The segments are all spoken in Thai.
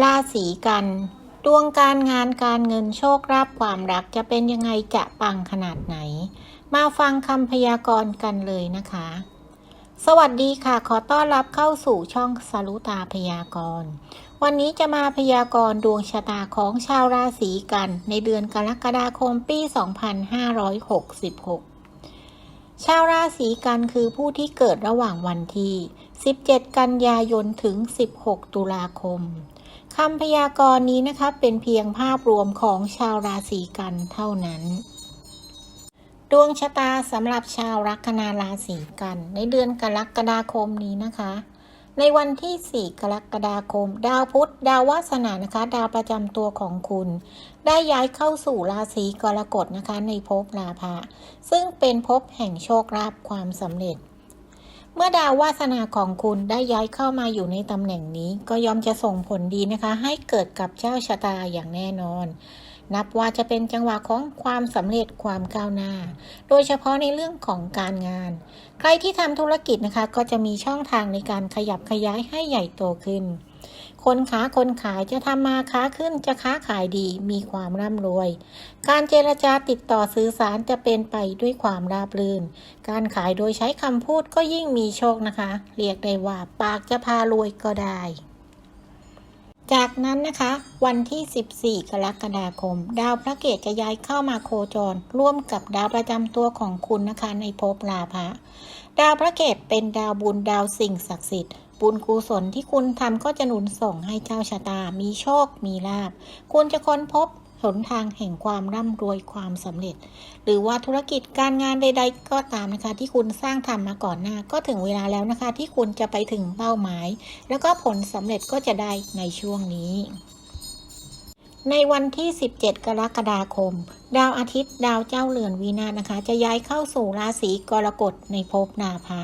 ราศีกัน ดวงการงานการเงินโชคลาภความรักจะเป็นยังไงจะปังขนาดไหน มาฟังคำพยากรณ์กันเลยนะคะ สวัสดีค่ะ ขอต้อนรับเข้าสู่ช่องสรุตาพยากรณ์ วันนี้จะมาพยากรณ์ดวงชะตาของชาวราศีกัน ในเดือนกรกฎาคมปี 2566ชาวราศีกันคือผู้ที่เกิดระหว่างวันที่ 17 กันยายน ถึง 16 ตุลาคม คำพยากรณ์นี้นะคะเป็นเพียงภาพรวมของชาวราศีกันเท่านั้น ดวงชะตาสำหรับชาวลัคนาราศีกัน ในเดือนกรกฎาคมนี้นะคะ ในวันที่ 4 กรกฎาคม ดาวพุธดาววาสนานะคะ ดาวประจำตัวของคุณ ได้ย้ายเข้าสู่ราศีกรกฎนะคะ ในภพลาภะซึ่งเป็นภพแห่งโชคลาภความสำเร็จ เมื่อดาววาสนาของคุณได้ย้ายเข้ามาอยู่ในตำแหน่งนี้ ก็ย่อมจะส่งผลดีนะคะ ให้เกิดกับเจ้าชะตาอย่างแน่นอน นับว่าจะเป็นจังหวะของความสำเร็จความก้าวหน้า โดยเฉพาะในเรื่องของการงาน ใครที่ทำธุรกิจนะคะก็จะมีช่องทางในการขยับขยายให้ใหญ่โตขึ้น คนค้าคนขายจะทำมาค้าขึ้นจะค้าขายดีมีความร่ำรวย การเจรจาติดต่อสื่อสารจะเป็นไปด้วยความราบรื่น การขายโดยใช้คำพูดก็ยิ่งมีโชคนะคะ เรียกได้ว่าปากจะพารวยก็ได้ จากนั้นนะคะ วันที่ 14 กรกฎาคม ดาวพระเกตจะย้ายเข้ามาโคจร ร่วมกับดาวประจำตัวของคุณนะคะในภพลาภะดาวพระเกตเป็นดาวบุญดาวสิ่งศักดิ์สิทธิ์บุญกุศลที่คุณทำก็จะหนุนส่งให้เจ้าชะตา มีโชค มีลาบคุณจะค้นพบ หนทางแห่งความร่ำรวยความสำเร็จ หรือว่าธุรกิจการงานใด ๆ ก็ตามนะคะ ที่คุณสร้างทำมาก่อนหน้า ก็ถึงเวลาแล้วนะคะ ที่คุณจะไปถึงเป้าหมาย แล้วก็ผลสำเร็จก็จะได้ในช่วงนี้ในวันที่ 17 กรกฎาคม ดาวอาทิตย์ ดาวเจ้าเรือนวีนานะคะ จะย้ายเข้าสู่ราศีกรกฎในภพนาภะ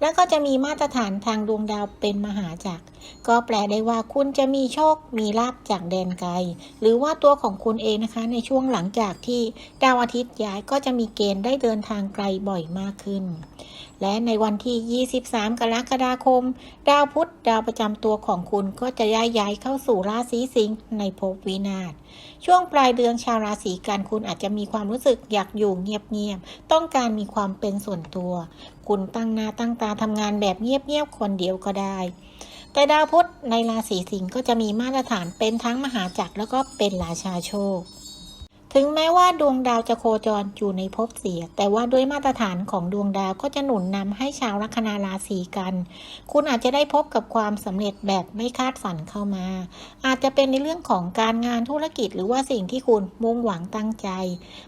แล้วก็จะมีมาตรฐานทางดวงดาวเป็นมหาจักร ก็แปลได้ว่าคุณจะมีโชค มีลาบจากแดนไกล หรือว่าตัวของคุณเองนะคะ ในช่วงหลังจากที่ดาวอาทิตย์ย้ายก็จะมีเกณฑ์ได้เดินทางไกลบ่อยมากขึ้น และในวันที่ 23 กรกฎาคม ดาวพุธดาวประจำตัวของคุณก็จะย้ายย้ายเข้าสู่ราศีสิงห์ในภพวินาศช่วงปลายเดือนชาวราศีกันคุณอาจจะมีความรู้สึกอยากอยู่เงียบๆต้องการมีความเป็นส่วนตัว คุณตั้งหน้าตั้งตาทำงานแบบเงียบๆคนเดียวก็ได้แต่ดาวพุธในราศีสิงห์ก็จะมีมาตรฐานเป็นทั้งมหาจักรแล้วก็เป็นราชาโชค ถึงแม้ว่าดวงดาวจะโคจรอยู่ในภพเสีย แต่ว่าด้วยมาตรฐานของดวงดาวก็จะหนุนนำให้ชาวลัคนาราศีกัน คุณอาจจะได้พบกับความสำเร็จแบบไม่คาดฝันเข้ามา อาจจะเป็นในเรื่องของการงานธุรกิจ หรือว่าสิ่งที่คุณมุ่งหวังตั้งใจ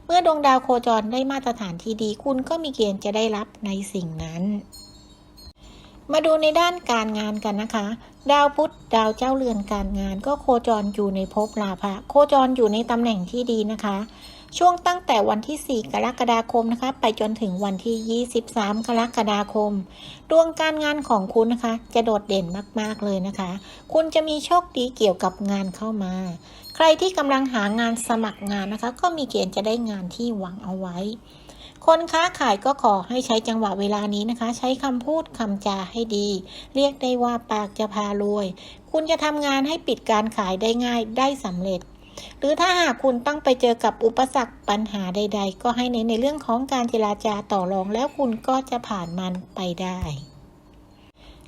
เมื่อดวงดาวโคจรได้มาตรฐานที่ดี คุณก็มีเกณฑ์จะได้รับในสิ่งนั้น มาดูในด้านการงานกันนะคะ ดาวพุธดาวเจ้าเรือนการงาน ก็โคจรอยู่ในภพลาภะโคจรอยู่ในตำแหน่งที่ดีนะคะ ช่วงตั้งแต่วันที่ 4 กรกฎาคมนะคะ ไปจนถึงวันที่ 23 กรกฎาคม ดวงการงานของคุณนะคะ จะโดดเด่นมากๆเลยนะคะ คุณจะมีโชคดีเกี่ยวกับงานเข้ามา ใครที่กำลังหางานสมัครงานนะคะ ก็มีเกณฑ์จะได้งานที่หวังเอาไว้ คนค้าขายก็ขอให้ใช้จังหวะเวลานี้นะคะ ใช้คำพูดคำจาให้ดี เรียกได้ว่าปากจะพารวย คุณจะทำงานให้ปิดการขายได้ง่ายได้สำเร็จ หรือถ้าหากคุณต้องไปเจอกับอุปสรรคปัญหาใด ๆ ก็ให้ในนในเรื่องของการเจราจาต่อรองแล้วคุณก็จะผ่านมันไปได้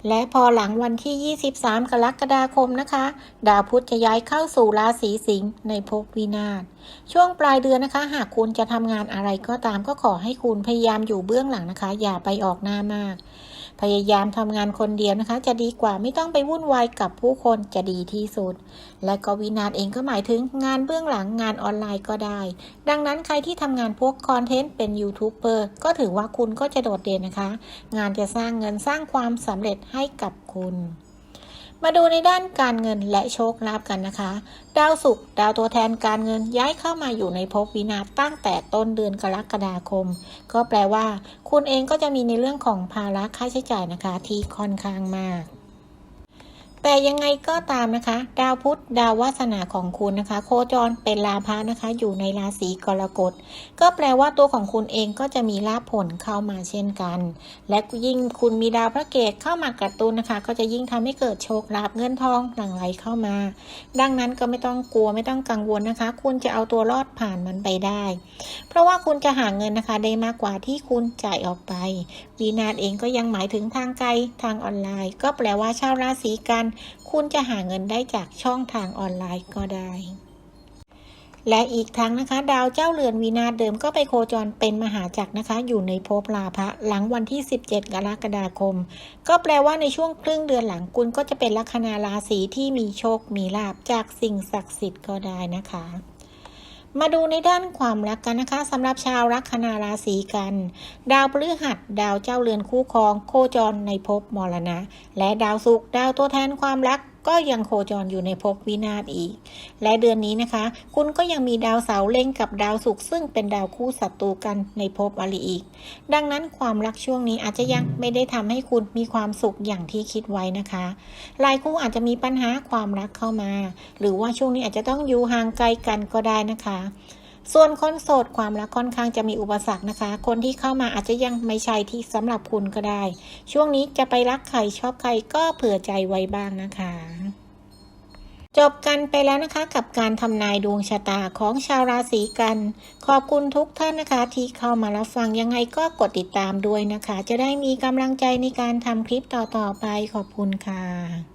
และพอหลังวันที่ 23 กรกฎาคมนะคะ ดาวพุธจะย้ายเข้าสู่ราศีสิงห์ในภพวินาศช่วงปลายเดือนนะคะ หากคุณจะทำงานอะไรก็ตามก็ขอให้คุณพยายามอยู่เบื้องหลังนะคะ อย่าไปออกหน้ามาก พยายามทำงานคนเดียวนะคะ จะดีกว่าไม่ต้องไปวุ่นวายกับผู้คนจะดีที่สุด และก็วินาทเองก็หมายถึงงานเบื้องหลังงานออนไลน์ก็ได้ ดังนั้นใครที่ทำงานพวกคอนเทนต์เป็นยูทูบเบอร์ก็ถือว่าคุณก็จะโดดเด่นนะคะ งานจะสร้างเงินสร้างความสำเร็จให้กับคุณ มาดูในด้านการเงินและโชคลาภกันนะคะ ดาวศุกร์ดาวตัวแทนการเงินย้ายเข้ามาอยู่ในภพวินาศตั้งแต่ต้นเดือนกรกฎาคม ก็แปลว่า คุณเองก็จะมีในเรื่องของภาระค่าใช้จ่ายนะคะที่ค่อนข้างมาก แต่ยังไงก็ตามนะคะ ดาวพุธดาววาสนาของคุณนะคะ โคจรเป็นลาภะนะคะ อยู่ในราศีกรกฎ ก็แปลว่าตัวของคุณเองก็จะมีลาภผลเข้ามาเช่นกัน และยิ่งคุณมีดาวพระเกตเข้ามากระตุ้นนะคะ ก็จะยิ่งทำให้เกิดโชคลาภเงินทองหลั่งไหลเข้ามา ดังนั้นก็ไม่ต้องกลัวไม่ต้องกังวลนะคะ คุณจะเอาตัวรอดผ่านมันไปได้ เพราะว่าคุณจะหาเงินนะคะได้มากกว่าที่คุณจ่ายออกไปวีนาเองก็ยังหมายถึงทางไกลทางออนไลน์ ก็แปลว่าชาวราศีกันคุณจะหาเงินได้จากช่องทางออนไลน์ก็ได้ และอีกทั้งนะคะ ดาวเจ้าเรือนวีนาเดิมก็ไปโคจรเป็นมหาจักรนะคะ อยู่ในภพลาภะหลังวันที่ 17 กรกฎาคม ก็แปลว่าในช่วงครึ่งเดือนหลังคุณก็จะเป็นลัคนาราศีที่มีโชคมีลาภจากสิ่งศักดิ์สิทธิ์ก็ได้นะคะ มาดูในด้านความรักกันนะคะสำหรับชาวลัคนาราศีกัน ดาวพฤหัส ดาวเจ้าเรือนคู่ครอง โคจรในภพมรณะ และดาวศุกร์ดาวตัวแทนความรัก ก็ยังโคจรอยู่ในภพวินาศอีก และเดือนนี้นะคะ คุณก็ยังมีดาวเสาร์เล็งกับดาวศุกร์ซึ่งเป็นดาวคู่ศัตรูกันในภพอริอีก ดังนั้นความรักช่วงนี้อาจจะยังไม่ได้ทำให้คุณมีความสุขอย่างที่คิดไว้นะคะหลายคู่อาจจะมีปัญหาความรักเข้ามา หรือว่าช่วงนี้อาจจะต้องอยู่ห่างไกลกันก็ได้นะคะส่วนคนโสดความรักค่อนข้างจะมีอุปสรรคนะคะ คนที่เข้ามาอาจจะยังไม่ใช่ที่สำหรับคุณก็ได้ ช่วงนี้จะไปรักใครชอบใครก็เผื่อใจไว้บ้างนะคะ จบกันไปแล้วนะคะกับการทำนายดวงชะตาของชาวราศีกัน ขอบคุณทุกท่านนะคะ ที่เข้ามารับฟังยังไงก็กดติดตามด้วยนะคะ จะได้มีกำลังใจในการทำคลิปต่อๆไปขอบคุณค่ะ